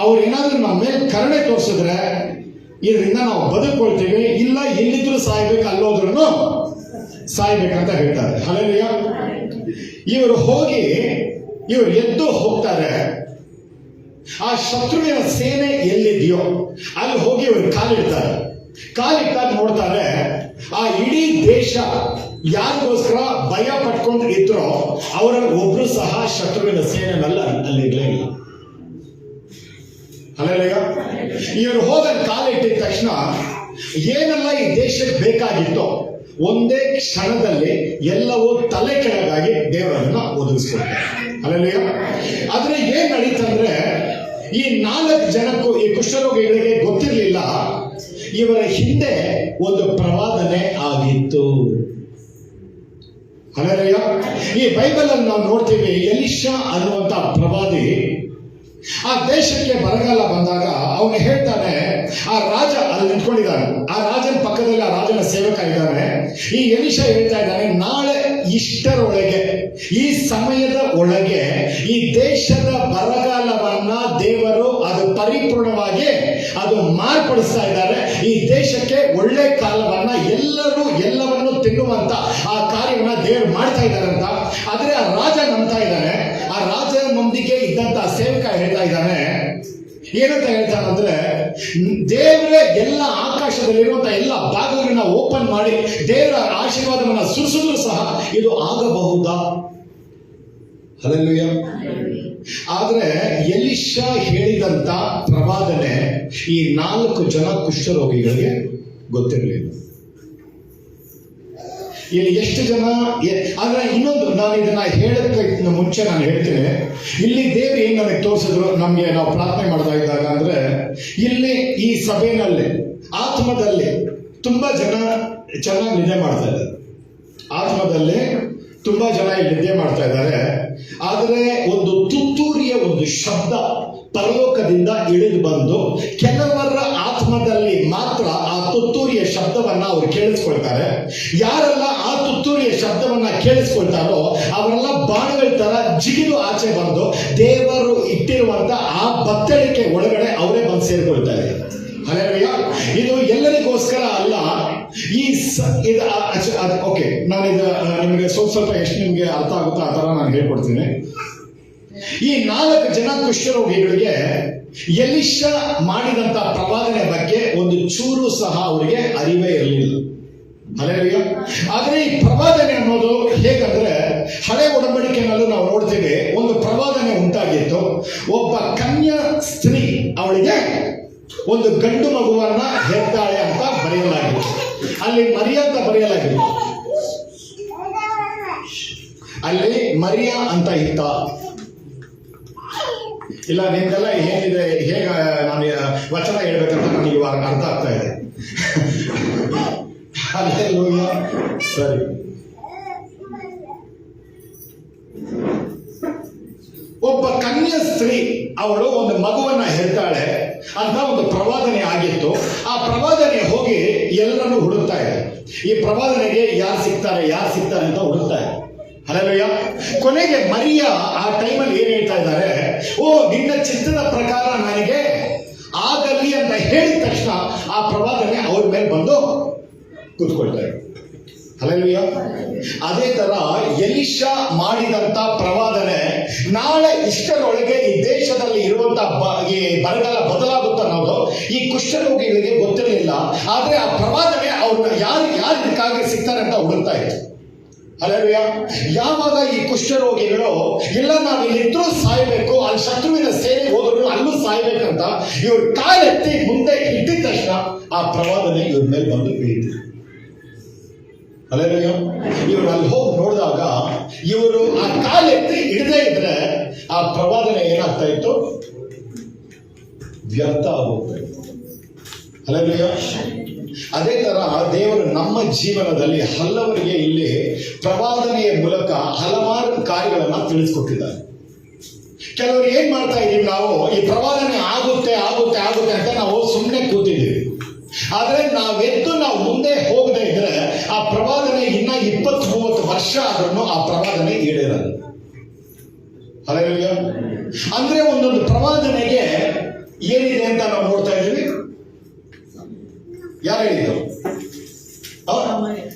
ಅವ್ರು ಏನಾದ್ರೂ ನಮ್ಮ ಮೇಲೆ ಕರುಣೆ ತೋರಿಸಿದ್ರೆ ಇದರಿಂದ ನಾವು ಬದುಕೊಳ್ತೀವಿ ಇಲ್ಲ ಎಲ್ಲಿದ್ರು ಸಾಯ್ಬೇಕು ಅಲ್ಲೋದ್ರೂ ಸಾಯ್ಬೇಕಂತ ಹೇಳ್ತಾರೆ. ಅಲ್ಲೆಲ್ಲ ಇವರು ಹೋಗಿ, ಇವರು ಎದ್ದು ಹೋಗ್ತಾರೆ. ಆ ಶತ್ರುವಿನ ಸೇನೆ ಎಲ್ಲಿದೆಯೋ, ಅಲ್ಲಿ ಹೋಗಿ ಇವರು ಕಾಲಿಡ್ತಾರೆ. ಕಾಲಿಟ್ಟಾಗ ನೋಡ್ತಾರೆ, ಆ ಇಡೀ ದೇಶ ಯಾರಿಗೋಸ್ಕರ ಭಯ ಪಟ್ಕೊಂಡು ಇದ್ರೋ, ಅವರಲ್ಲಿ ಒಬ್ರು ಸಹ ಶತ್ರುವಿನ ಸೇನೆನಲ್ಲ ಅಲ್ಲಿ ಇರಲೇ ಇಲ್ಲ. ಅಲ್ಲೆಲ್ಲ ಇವರು ಹೋದ ಕಾಲಿಟ್ಟಿದ ತಕ್ಷಣ ಏನೆಲ್ಲ ಈ ದೇಶಕ್ಕೆ ಬೇಕಾಗಿತ್ತೋ ಒಂದೇ ಕ್ಷಣದಲ್ಲಿ ಎಲ್ಲವೂ ತಲೆ ಕೆಳಗಾಗಿ ದೇವರನ್ನ ಒದಗಿಸ್ಕೊಳ್ತಾರೆ ಅಲ್ಲೆಲ್ಲ ಆದ್ರೆ ಏನ್ ನಡೀತಂದ್ರೆ ಈ ನಾಲ್ಕು ಜನಕ್ಕೂ, ಈ ಕುಷ್ಠರೋಗಿಗಳಿಗೆ ಗೊತ್ತಿರಲಿಲ್ಲ, ಇವರ ಹಿಂದೆ ಒಂದು ಪ್ರವಾದನೆ ಆಗಿತ್ತು. ಅಲ್ಲೆಲ್ಲ ಈ ಬೈಬಲ್ ಅನ್ನು ನಾವು ನೋಡ್ತೀವಿ ಎಲಿಶಾ ಅನ್ನುವಂತ ಪ್ರವಾದಿ ಆ ದೇಶಕ್ಕೆ ಬರಗಾಲ ಬಂದಾಗ ಅವನು ಹೇಳ್ತಾನೆ, ಆ ರಾಜ ಅಲ್ಲಿ ನಿಂತ್ಕೊಂಡಿದ್ದಾನೆ. ಆ ರಾಜನ ಪಕ್ಕದಲ್ಲಿ ಆ ರಾಜನ ಸೇವಕ ಇದ್ದಾನೆ. ಈ ಎಲಿಶ ಹೇಳ್ತಾ ಇದ್ದಾನೆ, ನಾಳೆ ಇಷ್ಟರೊಳಗೆ, ಈ ಸಮಯದ ಒಳಗೆ, ಈ ದೇಶದ ಬರಗಾಲವನ್ನ ದೇವರು ಅದು ಪರಿಪೂರ್ಣವಾಗಿ ಅದು ಮಾರ್ಪಡಿಸ್ತಾ ಇದ್ದಾರೆ. ದೇವರೇ ಎಲ್ಲ ಆಕಾಶದಲ್ಲಿರುವಂತಹ ಎಲ್ಲ ಭಾಗಗಳನ್ನ ಓಪನ್ ಮಾಡಿ ದೇವರ ಆಶೀರ್ವಾದವನ್ನು ಸುರಿಸಿದ್ರು ಸಹ ಇದು ಆಗಬಹುದಾ? ಅಲ್ಲೆಲ್ಲೂಯ್ಯ ಆದ್ರೆ ಎಲಿಶ ಹೇಳಿದಂತ ಪ್ರವಾದನೆ ಈ ನಾಲ್ಕು ಜನ ಕುಷ್ಠರೋಗಿಗಳಿಗೆ ಗೊತ್ತಿರಲಿಲ್ಲ. ಇಲ್ಲಿ ಎಷ್ಟು ಜನ ಆದರೆ ಇನ್ನೊಂದು ನಾನು ಇದನ್ನ ಹೇಳೋದಕ್ಕಿಂತ ಮುಂಚೆ ನಾನು ಹೇಳ್ತೇನೆ. ಇಲ್ಲಿ ದೇವರು ಏನು ನನಗೆ ತೋರಿಸಿದ್ರು? ನಮಗೆ ನಾವು ಪ್ರಾರ್ಥನೆ ಮಾಡ್ತಾ ಇದ್ದಾಗ ಅಂದ್ರೆ, ಇಲ್ಲಿ ಈ ಸಭೆನಲ್ಲಿ, ಆತ್ಮದಲ್ಲಿ ತುಂಬಾ ಜನ ಚೆನ್ನಾಗಿ ನಿದ್ದೆ ಮಾಡ್ತಾ ಇದ್ದಾರೆ. ಆತ್ಮದಲ್ಲಿ ತುಂಬಾ ಜನ ಇಲ್ಲಿ ನಿದ್ದೆ ಮಾಡ್ತಾ ಇದ್ದಾರೆ. ಆದರೆ ಒಂದು ತುತ್ತೂರಿಯ ಒಂದು ಶಬ್ದ ಪರಲೋಕದಿಂದ ಇಳಿದು ಬಂದು ಕೆಲವರ ಆತ್ಮದಲ್ಲಿ ಮಾತ್ರ ಆ ತುತ್ತೂರಿಯ ಶಬ್ದವನ್ನ ಅವ್ರು ಕೇಳಿಸ್ಕೊಳ್ತಾರೆ. ಯಾರೆಲ್ಲ ಆ ತುತ್ತೂರಿಯ ಶಬ್ದವನ್ನ ಕೇಳಿಸ್ಕೊಳ್ತಾರೋ ಅವರೆಲ್ಲ ಬಾಣಗಳ ತರ ಜಿಗಿದು ಆಚೆ ಬಂದು ದೇವರು ಇಟ್ಟಿರುವಂತ ಆ ಬತ್ತಳಿಕೆ ಒಳಗಡೆ ಅವರೇ ಬಂದು ಸೇರಿಕೊಳ್ತಾರೆ. ಇದು ಎಲ್ಲರಿಗೋಸ್ಕರ ಅಲ್ಲ, ಈ ಓಕೆ ನಾನು ಇದು ನಿಮಗೆ ಸ್ವಲ್ಪ ಸ್ವಲ್ಪ ಎಷ್ಟು ನಿಮಗೆ ಅರ್ಥ ಆಗುತ್ತೋ ಆ ಥರ ನಾನು ಹೇಳ್ಕೊಡ್ತೀನಿ. ಈ ನಾಲ್ಕು ಜನ ಕುಷ್ಠರೋಗಿಗಳಿಗೆ ಎಲಿಶ ಮಾಡಿದಂತ ಪ್ರವಾದನೆ ಬಗ್ಗೆ ಒಂದು ಚೂರು ಸಹ ಅವರಿಗೆ ಅರಿವೇ ಇರಲಿಲ್ಲ. ಹಳೆಯ ಆದ್ರೆ ಈ ಪ್ರವಾದನೆ ಅನ್ನೋದು ಹೇಗಂದ್ರೆ ಹಳೆ ಒಡಂಬಡಿಕೆನಲ್ಲೂ ನಾವು ನೋಡ್ತೀವಿ, ಒಂದು ಪ್ರವಾದನೆ ಉಂಟಾಗಿತ್ತು. ಒಬ್ಬ ಕನ್ಯಾ ಸ್ತ್ರೀ ಅವಳಿಗೆ ಒಂದು ಗಂಡು ಮಗುವನ್ನ ಹೆದ್ದಾಳೆ ಅಂತ ಬರೆಯಲಾಗಿದೆ ಅಲ್ಲಿ ಮರಿಯ ಅಂತ ಬರೆಯಲಾಗಿದೆ ಅಲ್ಲಿ ಮರಿಯ ಅಂತ ಇತ್ತ. ಇಲ್ಲ, ನಿಮ್ಗೆಲ್ಲ ಏನಿದೆ, ಹೇಗ ನಾನು ವಚನ ಹೇಳ್ಬೇಕಂತ ನನಗೆ ಇವಾಗ ಅರ್ಥ ಆಗ್ತಾ ಇದೆ. ಸರಿ. ಒಬ್ಬ ಕನ್ಯಾ ಸ್ತ್ರೀ, ಅವಳು ಒಂದು ಮಗುವನ್ನ ಹೇಳ್ತಾಳೆ ಅಂತ ಒಂದು ಪ್ರವಾದನೆ ಆಗಿತ್ತು. ಆ ಪ್ರವಾದನೆ ಹೋಗಿ ಎಲ್ಲರನ್ನು ಹುಡುಕ್ತಾ ಇದೆ. ಈ ಪ್ರವಾದನೆಗೆ ಯಾರು ಸಿಗ್ತಾರೆ ಯಾರು ಸಿಗ್ತಾರೆ ಅಂತ ಹುಡುಕ್ತಾ ಇದೆ. ಅಲ್ಲವಯ್ಯ ಕೊನೆಗೆ ಮರಿಯ ಆ ಚಿತ್ತದ ಪ್ರಕಾರ ನನಗೆ ಆಗಲಿ ಅಂತ ಹೇಳಿದ ತಕ್ಷಣ ಆ ಪ್ರವಾದನೆ ಅವ್ರ ಮೇಲೆ ಬಂದು ಕೂತ್ಕೊಳ್ತಾರೆ ಅಲ್ಲ ಅದೇ ತರ ಎಲಿಶಾ ಮಾಡಿದಂತ ಪ್ರವಾದನೆ ನಾಳೆ ಇಷ್ಟರೊಳಗೆ ಈ ದೇಶದಲ್ಲಿ ಇರುವಂತ ಬರಗಾಲ ಬದಲಾಗುತ್ತ ಅನ್ನೋದು ಈ ಕುಷ್ಠರೋಗಿಗಳಿಗೆ ಗೊತ್ತಿರಲಿಲ್ಲ. ಆದ್ರೆ ಆ ಪ್ರವಾದನೆ ಅವ್ರನ್ನ ಯಾರು ಯಾರು ಸಿಗ್ತಾರೆ ಅಂತ ಹುಡುಕ್ತಾ ಇತ್ತು. ಅಲ್ಲಲ್ವಿಯ ಯಾವಾಗ ಈ ಕುಷ್ಠರೋಗಿಗಳು, ಇಲ್ಲ, ನಾವು ಇಲ್ಲಿದ್ರೂ ಸಾಯ್ಬೇಕು, ಅಲ್ಲಿ ಶತ್ರುವಿನ ಸೇರಿ ಹೋದ್ರು ಅಲ್ಲೂ ಸಾಯ್ಬೇಕಂತ ಇವ್ರ ಕಾಲೆತ್ತಿ ಮುಂದೆ ಇದ್ದಿದ ತಕ್ಷಣ ಆ ಪ್ರವಾದನೆ ಇವ್ರ ಮೇಲೆ ಬಂದು ಬೀಳಿತು ಅಲ್ಲೇನಯ್ಯ ಇವರು ಅಲ್ಲಿ ಹೋಗಿ ನೋಡಿದಾಗ ಇವರು ಆ ಕಾಲೆತ್ತಿ ಇಡದೇ ಇದ್ರೆ ಆ ಪ್ರವಾದನೆ ಏನಾಗ್ತಾ ಇತ್ತು? ವ್ಯರ್ಥ ಆಗೋಗ್ತಾ ಇತ್ತು. ಅಲ್ಲೇನಯ್ಯ ಅದೇ ತರ ದೇವರು ನಮ್ಮ ಜೀವನದಲ್ಲಿ ಹಲವರಿಗೆ ಇಲ್ಲಿ ಪ್ರವಾದನೆಯ ಮೂಲಕ ಹಲವಾರು ಕಾರ್ಯಗಳನ್ನ ತಿಳಿಸ್ಕೊಟ್ಟಿದ್ದಾರೆ. ಕೆಲವರು ಏನ್ ಮಾಡ್ತಾ ಇದೀವಿ ನಾವು? ಈ ಪ್ರವಾದನೆ ಆಗುತ್ತೆ ಆಗುತ್ತೆ ಆಗುತ್ತೆ ಅಂತ ನಾವು ಸುಮ್ಮನೆ ಕೂತಿದ್ದೀವಿ. ಆದ್ರೆ ನಾವೆದ್ದು ನಾವು ಮುಂದೆ ಹೋಗದೆ ಇದ್ರೆ ಆ ಪ್ರವಾದನೆ ಇನ್ನ ಇಪ್ಪತ್ತ್ ಮೂವತ್ತು ವರ್ಷ ಆದ್ರೂ ಆ ಪ್ರವಾದನೆ ಈಡೇರದು ಅದೇ ಅಂದ್ರೆ ಒಂದೊಂದು ಪ್ರವಾದನೆಗೆ ಏನಿದೆ ಅಂತ ನಾವು ನೋಡ್ತಾ ಇದ್ದೀವಿ? ಯಾರು ಹೇಳಿದರು?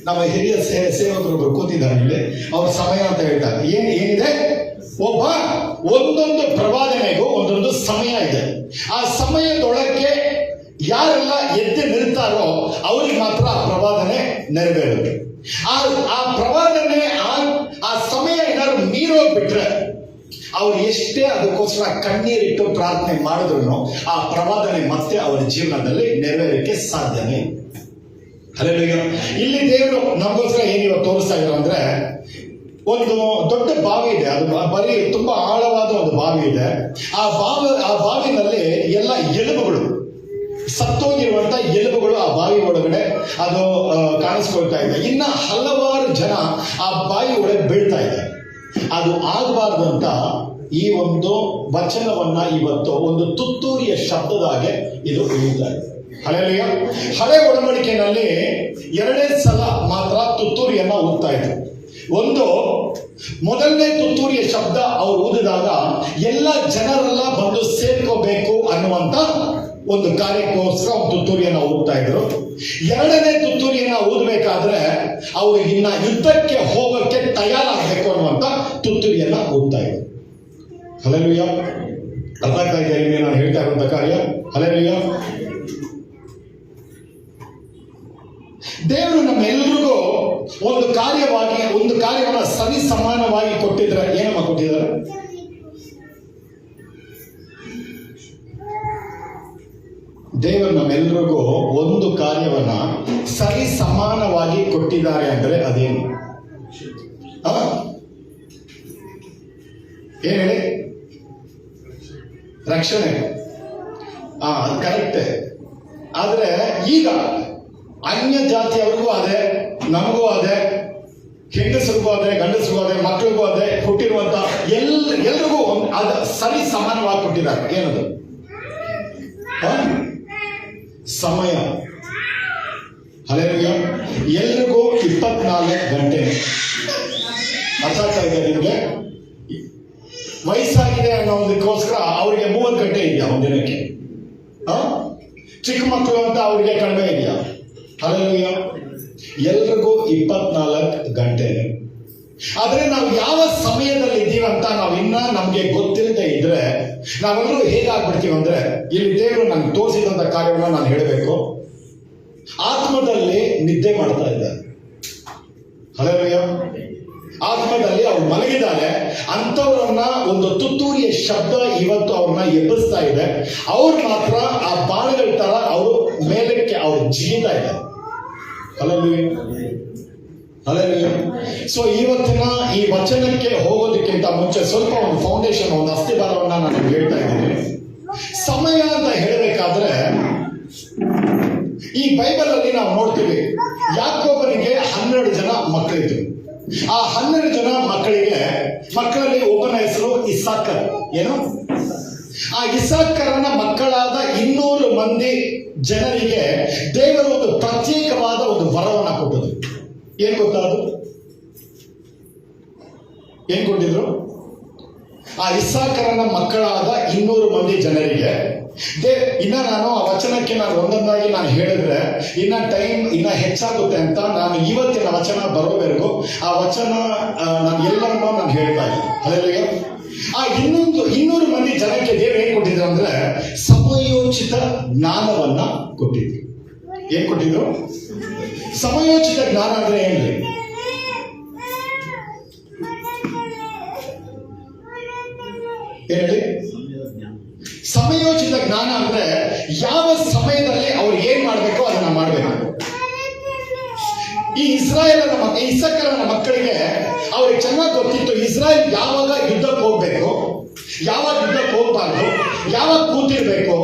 ನಮ್ಮ ಹಿರಿಯ ಸೇವಕರೊಬ್ಬರು ಕೂತಿದ್ದಾರೆ ಇಲ್ಲಿ ಅವ್ರ ಸಮಯ ಅಂತ ಹೇಳ್ತಾರೆ. ಏನ್, ಏನಿದೆ? ಒಬ್ಬ ಒಂದೊಂದು ಪ್ರವಾದನೆಗೂ ಒಂದೊಂದು ಸಮಯ ಇದೆ. ಆ ಸಮಯದೊಳಗೆ ಯಾರೆಲ್ಲ ಎದ್ದು ನಿಲ್ತಾರೋ ಅವ್ರಿಗೆ ಮಾತ್ರ ಆ ಪ್ರವಾದನೆ ನೆರವೇರುತ್ತೆ. ಆ ಪ್ರವಾದನೆ ಆ ಆ ಸಮಯ ಏನಾದ್ರು ಮೀರೋಗ್ಬಿಟ್ರೆ ಅವ್ರು ಎಷ್ಟೇ ಅದಕ್ಕೋಸ್ಕರ ಕಣ್ಣೀರಿಟ್ಟು ಪ್ರಾರ್ಥನೆ ಮಾಡಿದ್ರು ಆ ಪ್ರವಾದನೆ ಮತ್ತೆ ಅವರ ಜೀವನದಲ್ಲಿ ನೆರವೇರಕ್ಕೆ ಸಾಧ್ಯನೇ ಅಲ್ಲೇ. ಇಲ್ಲಿ ದೇವರು ನಮಗೋಸ್ಕರ ಏನು ಇವತ್ತು ತೋರಿಸ್ತಾ ಇದ್ರು ಅಂದ್ರೆ ಒಂದು ದೊಡ್ಡ ಬಾವಿ ಇದೆ. ಅದು ಬರೀ ತುಂಬಾ ಆಳವಾದ ಒಂದು ಬಾವಿ ಇದೆ. ಆ ಬಾವಿ, ಆ ಬಾವಿನಲ್ಲಿ ಎಲ್ಲ ಎಲುಬುಗಳು, ಸತ್ತೋಗಿರುವಂತ ಎಲುಬುಗಳು ಆ ಬಾವಿ ಒಳಗಡೆ ಅದು ಕಾಣಿಸ್ಕೊಳ್ತಾ ಇದೆ. ಇನ್ನ ಹಲವಾರು ಜನ ಆ ಬಾವಿ ಒಳಗೆ ಬೀಳ್ತಾ ಇದೆ ಅದು ಆಗಬಾರ್ದು ಅಂತ ಈ ಒಂದು ವಚನವನ್ನ ಇವತ್ತು ಒಂದು ತುತ್ತೂರಿಯ ಶಬ್ದದಾಗೆ ಇದು ಹೇಳಿದ್ದಾರೆ ಹಳೆಯ ಹಳೆ ಒಡಂಬಡಿಕೆಯಲ್ಲಿ ಎರಡೇ ಸಲ ಮಾತ್ರ ತುತ್ತೂರಿಯನ್ನ ಓದ್ತಾ ಇದ್ರು. ಒಂದು, ಮೊದಲನೇ ತುತ್ತೂರಿಯ ಶಬ್ದ ಅವ್ರು ಊದಿದಾಗ ಎಲ್ಲ ಜನರೆಲ್ಲ ಬಂದು ಸೇರ್ಕೋಬೇಕು ಅನ್ನುವಂತ ಒಂದು ಕಾರ್ಯಕ್ಕೋಸ್ಕರ ಒಂದು ತುತ್ತೂರಿಯನ್ನ ಓದ್ತಾ ಇದ್ರು. ಎರಡನೇ ತುತ್ತೂರಿಯನ್ನ ಓದಬೇಕಾದ್ರೆ ಅವರು ಇನ್ನ ಯುದ್ಧಕ್ಕೆ ಹೋಗಕ್ಕೆ ತಯಾರಾಗಬೇಕು ಅನ್ನುವಂತ ತುತ್ತೂರಿಯನ್ನ ಓದ್ತಾ ಇದ್ರು. ಹಲೆಲುಯ್ಯ ಅರ್ಥ ಆಗ್ತಾ ಇಲ್ಲಿ ನಾನು ಹೇಳ್ತಾ ಇರುವಂತ ಕಾರ್ಯ? ಹಲೆಲುಯ್ಯ ದೇವರು ನಮ್ಮೆಲ್ಲರಿಗೂ ಒಂದು ಕಾರ್ಯವಾಗಿ, ಒಂದು ಕಾರ್ಯವನ್ನ ಸರಿ ಸಮಾನವಾಗಿ ಕೊಟ್ಟಿದ್ರೆ ಏನಮ್ಮ ಕೊಟ್ಟಿದ್ದಾರೆ ದೇವರು ನಮ್ಮೆಲ್ಲರಿಗೂ ಒಂದು ಕಾರ್ಯವನ್ನ ಸರಿ ಸಮಾನವಾಗಿ ಕೊಟ್ಟಿದ್ದಾರೆ ಅಂದ್ರೆ ಅದೇನು? ಏನ್ ಹೇಳಿ? ರಕ್ಷಣೆ. ಆ ಕರೆಕ್ಟ್ ಆದ್ರೆ ಈಗ ಅನ್ಯ ಜಾತಿಯವ್ರಿಗೂ ಅದೇ, ನಮಗೂ ಅದೇ, ಹೆಂಗಸರಿಗೂ ಅದೇ, ಗಂಡಸರಿಗೂ ಅದೇ, ಮಕ್ಕಳಿಗೂ ಅದೇ ಹುಟ್ಟಿರುವಂತ ಎಲ್, ಎಲ್ರಿಗೂ ಅದು ಸರಿ ಸಮಾನವಾಗಿ ಕೊಟ್ಟಿದ್ದಾರೆ. ಏನದು? ಸಮಯ. ಅಲ್ಲೇನಿಗೆ ಎಲ್ರಿಗೂ ಇಪ್ಪತ್ನಾಲ್ಕು ಗಂಟೆ. ಅರ್ಥ ಆಗ್ತಾ ಇದೆ ನಿಮಗೆ? ವಯಸ್ಸಾಗಿದೆ ಅನ್ನೋದಕ್ಕೋಸ್ಕರ ಅವರಿಗೆ ಮೂವತ್ತು ಗಂಟೆ ಇದೆಯಾ ಒಂದಿನಕ್ಕೆ? ಚಿಕ್ಕ ಮಕ್ಕಳು ಅಂತ ಅವರಿಗೆ ಕಡಿಮೆ ಇದೆಯಾ? ಅಲ್ಲೇನಿಗೆ ಎಲ್ರಿಗೂ ಇಪ್ಪತ್ನಾಲ್ಕು ಗಂಟೆ. ಆದ್ರೆ ನಾವು ಯಾವ ಸಮಯದಲ್ಲಿ ಇದ್ದೀವಿ ಅಂತ ನಾವು ಇನ್ನ ನಮಗೆ ಗೊತ್ತಿಲ್ಲದೆ ಇದ್ರೆ ನಾವೆಲ್ಲರೂ ಹೇಗಾಗ್ಬಿಡ್ತೀವಿ ಅಂದ್ರೆ, ಇಲ್ಲಿ ದೇವರು ನಂಗೆ ತೋರಿಸಿದಂತ ಕಾರ್ಯವನ್ನು ನಾನು ಹೇಳಬೇಕು. ಆತ್ಮದಲ್ಲಿ ನಿದ್ದೆ ಮಾಡ್ತಾ ಇದ್ದಾರೆ ಹಲೋ ಆತ್ಮದಲ್ಲಿ ಅವ್ರು ಮಲಗಿದ್ದಾರೆ. ಅಂಥವ್ರನ್ನ ಒಂದು ತುತ್ತೂರಿಯ ಶಬ್ದ ಇವತ್ತು ಅವ್ರನ್ನ ಎಬ್ಬಿಸ್ತಾ ಇದೆ. ಅವ್ರು ಮಾತ್ರ ಆ ಬಾಣಗಳ ತರ ಅವರು ಮೇಲಕ್ಕೆ ಅವ್ರು ಜೀತಾ ಇದ್ದಾರೆ. ಅಲ್ಲೇ ಸೊ ಇವತ್ತಿನ ಈ ವಚನಕ್ಕೆ ಹೋಗೋದಕ್ಕಿಂತ ಮುಂಚೆ ಸ್ವಲ್ಪ ಒಂದು ಫೌಂಡೇಶನ್ ಒಂದು ಅಸ್ಥಿಭಾರವನ್ನ ನಾನು ಹೇಳ್ತಾ ಇದ್ದೀನಿ. ಸಮಯ ಅಂತ ಹೇಳಬೇಕಾದ್ರೆ, ಈ ಬೈಬಲ್ ಅಲ್ಲಿ ನಾವು ನೋಡ್ತೀವಿ ಯಾಕೋಬನಿಗೆ ಹನ್ನೆರಡು ಜನ ಮಕ್ಕಳಿದ್ರು. ಆ ಹನ್ನೆರಡು ಜನ ಮಕ್ಕಳಿಗೆ, ಮಕ್ಕಳಲ್ಲಿ ಒಬ್ಬನ ಹೆಸರು ಇಸಾಕರ್. ಏನು? ಆ ಇಸಾಕರನ ಮಕ್ಕಳಾದ ಇನ್ನೂರು ಮಂದಿ ಜನರಿಗೆ ದೇವರು ಒಂದು ಪ್ರತ್ಯೇಕವಾದ ಒಂದು ವರವನ್ನ ಕೊಟ್ಟದು ಏನ್ ಗೊತ್ತಾದು ಏನ್ ಕೊಟ್ಟಿದ್ರು? ಆ ಇಸ್ಸಾಕರನ ಮಕ್ಕಳಾದ ಇನ್ನೂರು ಮಂದಿ ಜನರಿಗೆ. ದೇ, ಇನ್ನ ನಾನು ಆ ವಚನಕ್ಕೆ ನಾನು ಒಂದೊಂದಾಗಿ ನಾನು ಹೇಳಿದ್ರೆ, ಇನ್ನ ಟೈಮ್ ಇನ್ನ ಹೆಚ್ಚಾಗುತ್ತೆ ಅಂತ ನಾನು ಇವತ್ತಿನ ವಚನ ಬರೋವರೆಗೂ ಆ ವಚನ ನಾನು ಎಲ್ಲರನ್ನೂ ನಾನು ಹೇಳ್ತಾ ಇದ್ದೀನಿ. ಅಲ್ಲೇ ಆ ಇನ್ನೊಂದು, ಇನ್ನೂರು ಮಂದಿ ಜನಕ್ಕೆ ದೇವ್ರು ಏನ್ ಕೊಟ್ಟಿದ್ರು ಅಂದ್ರೆ ಸಮಯೋಚಿತ ಜ್ಞಾನವನ್ನ ಕೊಟ್ಟಿದ್ರು. ಏನ್ ಕೊಟ್ಟಿದ್ರು? ಸಮಯೋಚಿತ ಜ್ಞಾನ ಅಂದ್ರೆ ಏನ್ರಿ? ಏನ್ ಹೇಳಿ ಸಮಯೋಚಿತ ಜ್ಞಾನ ಅಂದ್ರೆ ಯಾವ ಸಮಯದಲ್ಲಿ ಅವ್ರು ಏನ್ ಮಾಡ್ಬೇಕೋ ಅದನ್ನ ಮಾಡ್ಬೇಕು. ಈ ಇಸ್ರಾಯೇಲನ ಇಸಕ್ಕರ ಮಕ್ಕಳಿಗೆ ಅವ್ರಿಗೆ ಚೆನ್ನಾಗಿ ಗೊತ್ತಿತ್ತು ಇಸ್ರಾಯೇಲ್ ಯಾವಾಗ ಯುದ್ಧಕ್ಕೆ ಹೋಗ್ಬೇಕು? ಯಾವಾಗ ಯುದ್ಧಕ್ಕೆ ಹೋಗ್ಬಾರ್ದು? ಯಾವಾಗ ಕೂತಿರ್ಬೇಕು?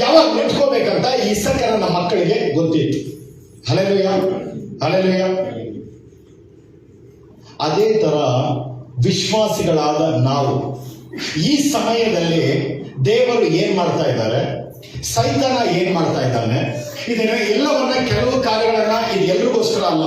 ಯಾವಾಗ ನಿಂತ್ಕೋಬೇಕಂತ ಈ ಇಸಕ್ಕರ ಮಕ್ಕಳಿಗೆ ಗೊತ್ತಿತ್ತು. ಹಲೆಲುಯ್ಯ ಹಳೆಯ ಅದೇ ತರ ವಿಶ್ವಾಸಿಗಳಾದ ನಾವು, ಈ ಸಮಯದಲ್ಲಿ ದೇವರು ಏನ್ ಮಾಡ್ತಾ ಇದ್ದಾರೆ? ಸೈತನ ಏನ್ ಮಾಡ್ತಾ ಇದ್ದಾನೆ? ಇದನ್ನ ಎಲ್ಲವನ್ನ ಕೆಲವು ಕಾರ್ಯಗಳನ್ನ ಇದು ಎಲ್ರಿಗೋಸ್ಕರ ಅಲ್ಲ.